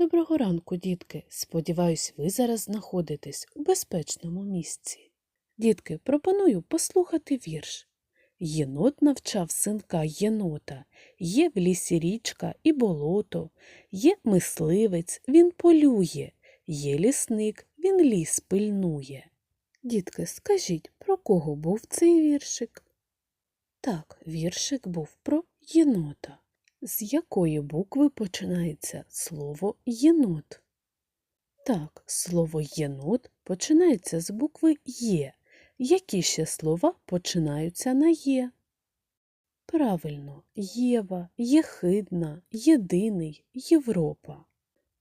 Доброго ранку, дітки. Сподіваюсь, ви зараз знаходитесь у безпечному місці. Дітки, пропоную послухати вірш. Єнот навчав синка єнота, є в лісі річка і болото, є мисливець, він полює, є лісник, він ліс пильнує. Дітки, скажіть, про кого був цей віршик? Так, віршик був про єнота. З якої букви починається слово єнот? Так, слово єнот починається з букви Є. Які ще слова починаються на Є? Правильно, Єва, Єхидна, Єдиний, Європа.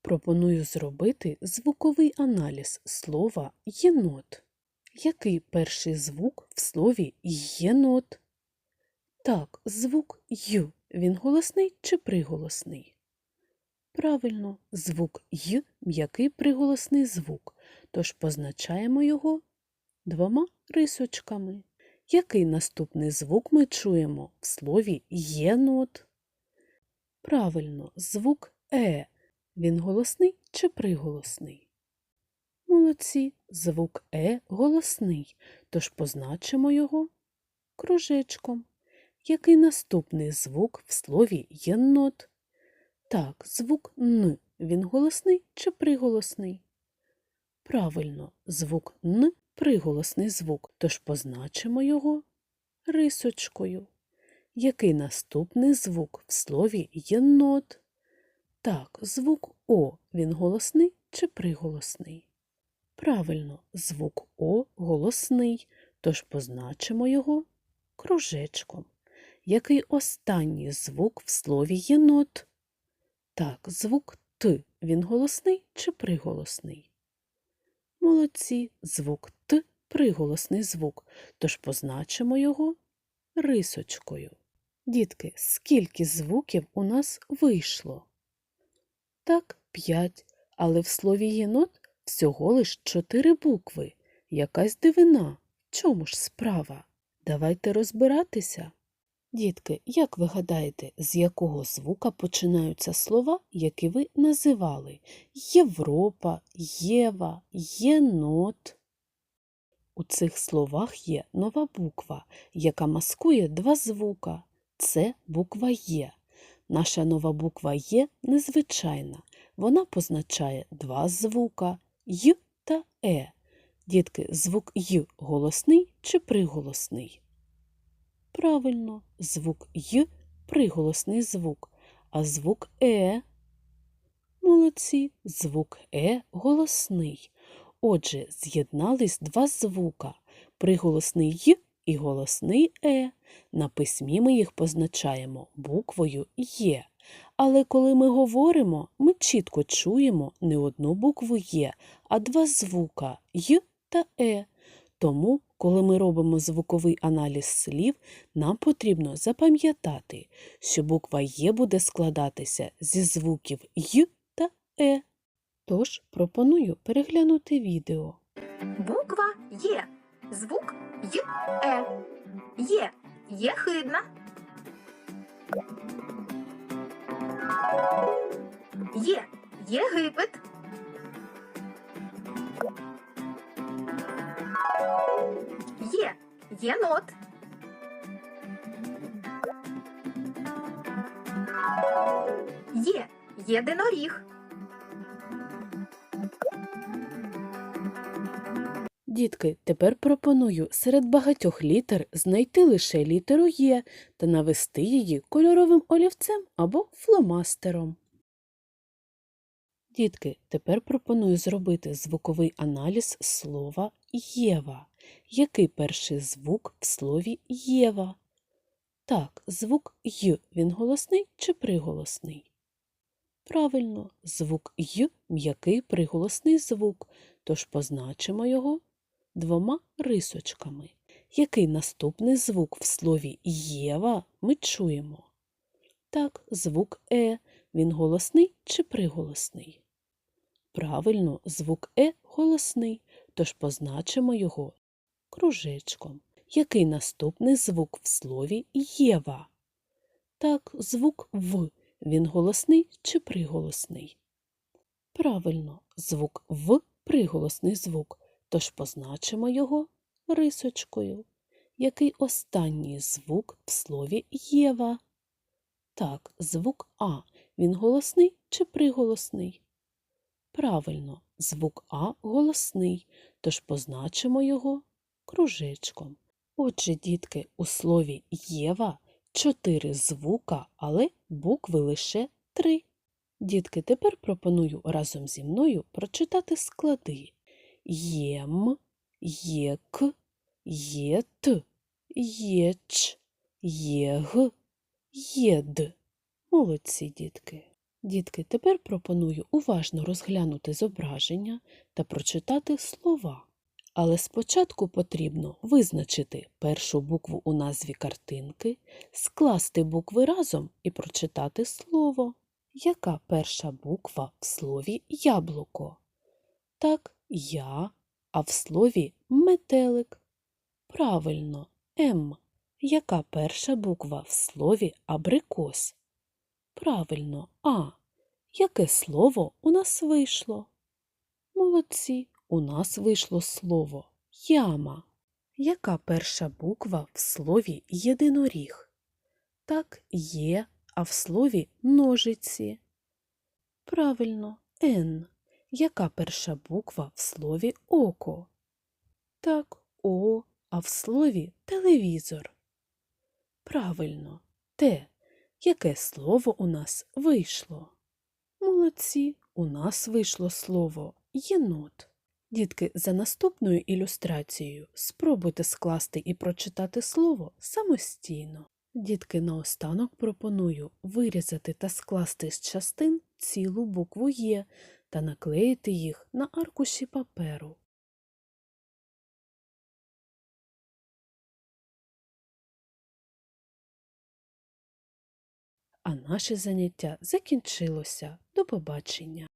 Пропоную зробити звуковий аналіз слова єнот. Який перший звук в слові єнот? Так, звук Й. Він голосний чи приголосний? Правильно, звук Й м'який приголосний звук, тож позначаємо його двома рисочками. Який наступний звук ми чуємо в слові єнот? Правильно, звук Е. Він голосний чи приголосний? Молодці, звук Е голосний, тож позначимо його кружечком. Який наступний звук в слові єнот? Так, звук Н. Він голосний чи приголосний? Правильно, звук Н приголосний звук, тож позначимо його рисочкою. Який наступний звук в слові єнот? Так, звук О. Він голосний чи приголосний? Правильно, звук О голосний, тож позначимо його кружечком. Який останній звук в слові єнот? Так, звук Т. Він голосний чи приголосний? Молодці, звук Т приголосний звук, тож позначимо його рисочкою. Дітки, скільки звуків у нас вийшло? Так, п'ять, але в слові єнот всього лиш чотири букви. Якась дивина. В чому ж справа? Давайте розбиратися. Дітки, як ви гадаєте, з якого звука починаються слова, які ви називали Європа, Єва, єнот? У цих словах є нова буква, яка маскує два звука. Це буква Є. Наша нова буква Є незвичайна. Вона позначає два звука Й та Е. Дітки, звук Й голосний чи приголосний? Правильно, звук Й приголосний звук, а звук Е. Молодці, звук Е голосний. Отже, з'єднались два звука приголосний Й і голосний Е. На письмі ми їх позначаємо буквою Є. Але коли ми говоримо, ми чітко чуємо не одну букву Є, а два звука Й та Е. Тому, коли ми робимо звуковий аналіз слів, нам потрібно запам'ятати, що буква Є буде складатися зі звуків Й та Е. Тож пропоную переглянути відео. Буква Є. Звук Й Е. Є. Єхидна. Є. Єгипет. Є. Єнот. Є. Єдиноріг. Дітки, тепер пропоную серед багатьох літер знайти лише літеру Є та навести її кольоровим олівцем або фломастером. Дітки, тепер пропоную зробити звуковий аналіз слова Єва. Який перший звук в слові Єва? Так, звук Й він голосний чи приголосний? Правильно, звук Й м'який приголосний звук, тож позначимо його двома рисочками. Який наступний звук в слові Єва ми чуємо? Так, звук Е. Він голосний чи приголосний? Правильно, звук Е голосний, тож позначимо його кружечком. Який наступний звук в слові Єва? Так, звук В. Він голосний чи приголосний? Правильно, звук В приголосний звук, тож позначимо його рисочкою. Який останній звук в слові Єва? Так, звук А. Він голосний чи приголосний? Правильно, звук А голосний, тож позначимо його кружечком. Отже, дітки, у слові Єва чотири звука, але букви лише три. Дітки, тепер пропоную разом зі мною прочитати склади єм, єк, єт, єч, єг, єд. Молодці, дітки. Дітки, тепер пропоную уважно розглянути зображення та прочитати слова. Але спочатку потрібно визначити першу букву у назві картинки, скласти букви разом і прочитати слово. Яка перша буква в слові яблуко? Так, я, а в слові метелик. Правильно, М. Яка перша буква в слові абрикос? Правильно, А. Яке слово у нас вийшло? Молодці, у нас вийшло слово яма. Яка перша буква в слові єдиноріг? Так, є, а в слові ножиці. Правильно, Н. Яка перша буква в слові око? Так, О, а в слові телевізор. Правильно, Т. Яке слово у нас вийшло? Молодці, у нас вийшло слово єнот. Дітки, за наступною ілюстрацією спробуйте скласти і прочитати слово самостійно. Дітки, наостанок пропоную вирізати та скласти з частин цілу букву Є та наклеїти їх на аркуші паперу. А наше заняття закінчилося. До побачення!